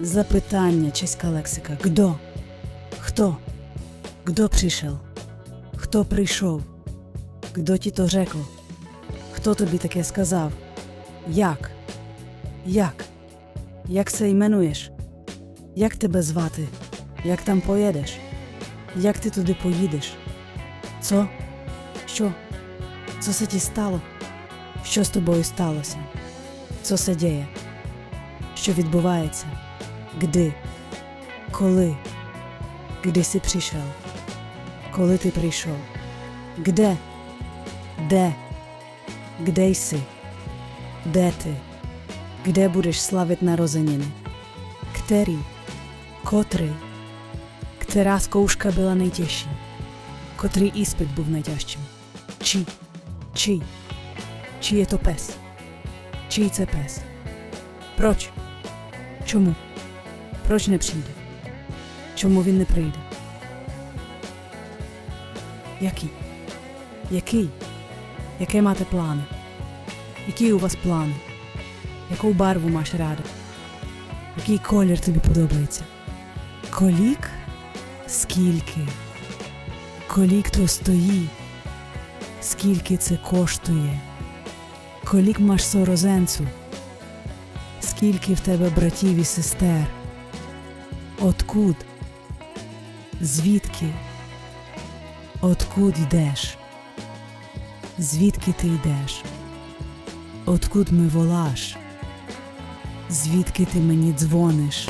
Запитання, чеська лексика. Гдо? Хто? Гдо прийшов? Хто прийшов? Гдо ті то řekl? Хто тобі таке сказав? Як? Як? Як се іменуєш? Як тебе звати? Як там поїдеш? Як ти туди поїдеш? Цо? Що? Се ті стало? Що з тобою сталося? Що се діє? Що відбувається? Кди? Коли? Кди си прийшов? Коли ти прийшов? Где? Де? Kde jsi? Де ти? Kde будеш славити нарозенiny? Který? Котрий? Která zkouška byla nejtěžší? Котрий іспит був найтяжчим? Чий? Чий? Чий є то пес? Чий це пес? Проч? Чому? Проч не прийде? Чому він не прийде? Який? Який? Яке мати плани? Які у вас плани? Яку барву маєш рада? Який колір тобі подобається? Колік? Скільки? Колік то стоїть? Скільки це коштує? Колік маш сорозенцу? Скільки в тебе братів і сестер? Откуд? Звідки? Откуд йдеш? Звідки ти йдеш? Откуд ми волаш? Звідки ти мені дзвониш?